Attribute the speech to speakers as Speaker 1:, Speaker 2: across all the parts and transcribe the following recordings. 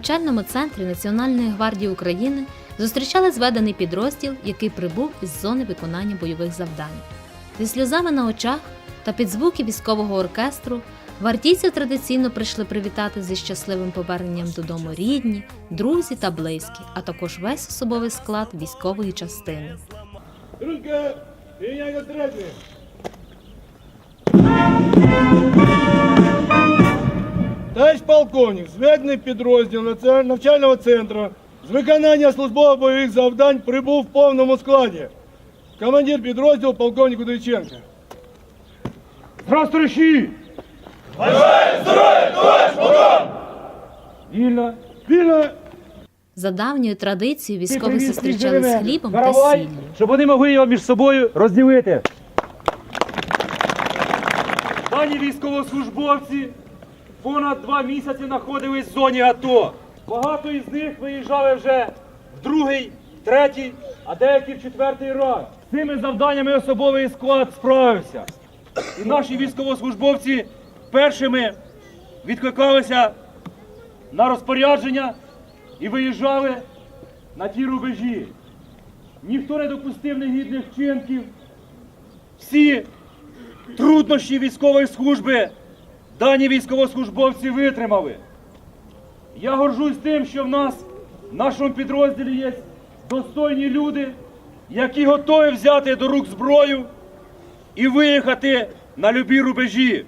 Speaker 1: навчальному центрі Національної гвардії України зустрічали зведений підрозділ, який прибув із зони виконання бойових завдань. Зі сльозами на очах та під звуки військового оркестру гвардійці традиційно прийшли привітати зі щасливим поверненням додому рідні, друзі та близькі, а також весь особовий склад військової частини.
Speaker 2: Друзья, меня полковник, зведений підрозділ навчального центру з виконання службово бойових завдань прибув в повному складі. Командир підрозділу полковник Удовиченко. Здравствуйте! Бажаю здоров'я, товарищ полковник! Вільно, вільно!
Speaker 1: За давньою традицією військових зустрічали з хлібом та сіллю.
Speaker 3: щоб вони могли його між собою розділити. Дані військовослужбовці понад два місяці знаходились в зоні АТО. Багато із них виїжджали вже в другий, третій, а деякі в четвертий раз. З цими завданнями особовий склад справився. І наші військовослужбовці першими відкликалися на розпорядження і виїжджали на ті рубежі. Ніхто не допустив негідних вчинків. Всі труднощі військової служби дані військовослужбовці витримали. Я горжусь тим, що в нас в нашому підрозділі є достойні люди, які готові взяти до рук зброю і виїхати на любі рубежі.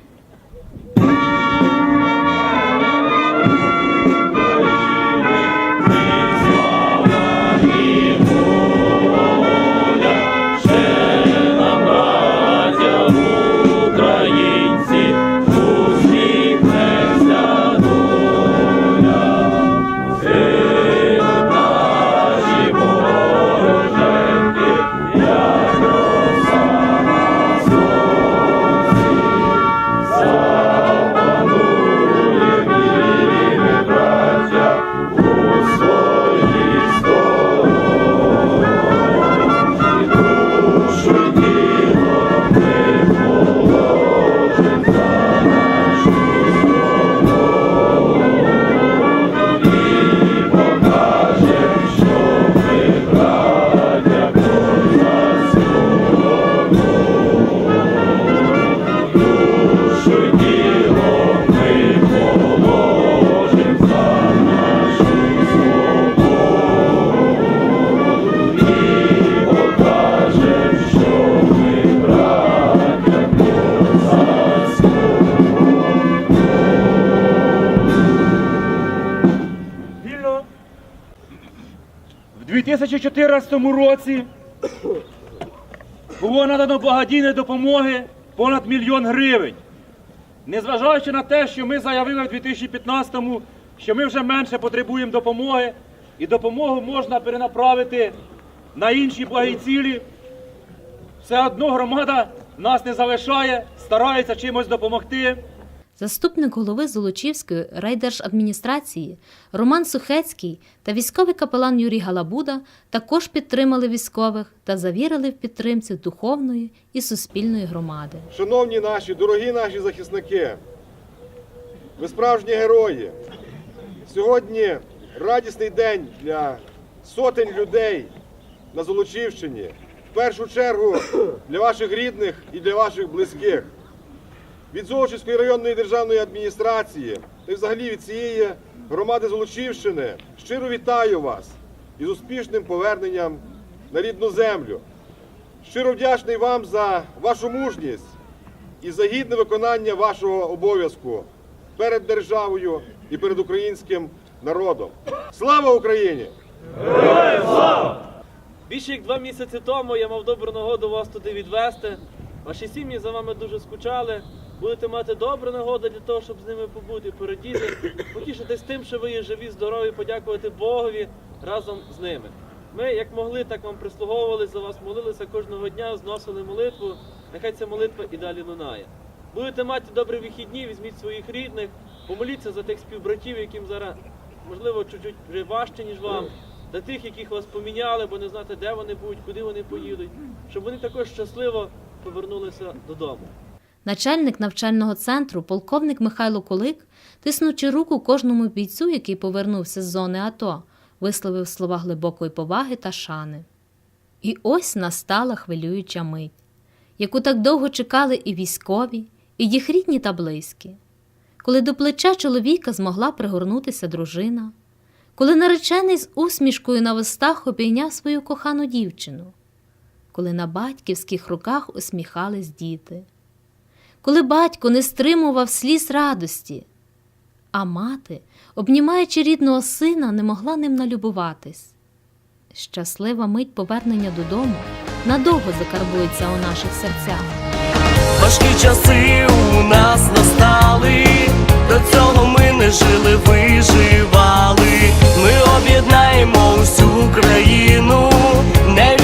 Speaker 3: 2014 році було надано благодійної допомоги понад мільйон гривень. Незважаючи на те, що ми заявили в 2015-му, що ми вже менше потребуємо допомоги, і допомогу можна перенаправити на інші благі цілі, все одно громада нас не залишає, старається чимось допомогти.
Speaker 1: Заступник голови Золочівської райдержадміністрації Роман Сухецький та військовий капелан Юрій Галабуда також підтримали військових та завірили в підтримці духовної і суспільної громади.
Speaker 2: Шановні наші, дорогі наші захисники, ви справжні герої. Сьогодні радісний день для сотень людей на Золочівщині. В першу чергу для ваших рідних і для ваших близьких. Від Золочівської районної державної адміністрації та взагалі від цієї громади Золочівщини щиро вітаю вас із успішним поверненням на рідну землю. Щиро вдячний вам за вашу мужність і за гідне виконання вашого обов'язку перед державою і перед українським народом. Слава Україні!
Speaker 4: Більше як два місяці тому я мав добру нагоду вас туди відвезти. Ваші сім'ї за вами дуже скучали. Будете мати добру нагоду для того, щоб з ними побути, порадіти, потішитись тим, що ви є живі, здорові, подякувати Богові разом з ними. Ми, як могли, так вам прислуговували за вас, молилися кожного дня, зносили молитву. Нехай ця молитва і далі лунає. Будете мати добрі вихідні, візьміть своїх рідних, помоліться за тих співбратів, яким зараз можливо чуть-чуть вже важче, ніж вам. Для тих, яких вас поміняли, бо не знати, де вони будуть, куди вони поїдуть, щоб вони також щасливо повернулися додому.
Speaker 1: Начальник навчального центру, полковник Михайло Кулик, тиснучи руку кожному бійцю, який повернувся з зони АТО, висловив слова глибокої поваги та шани. І ось настала хвилююча мить, яку так довго чекали і військові, і їх рідні та близькі, коли до плеча чоловіка змогла пригорнутися дружина, коли наречений з усмішкою на вустах обійняв свою кохану дівчину, коли на батьківських руках усміхались діти, коли батько не стримував сліз радості, а мати, обнімаючи рідного сина, не могла ним налюбуватись. Щаслива мить повернення додому надовго закарбується у наших серцях.
Speaker 5: Важкі часи у нас настали, до цього ми не жили, виживали. Ми об'єднаємо усю країну. Не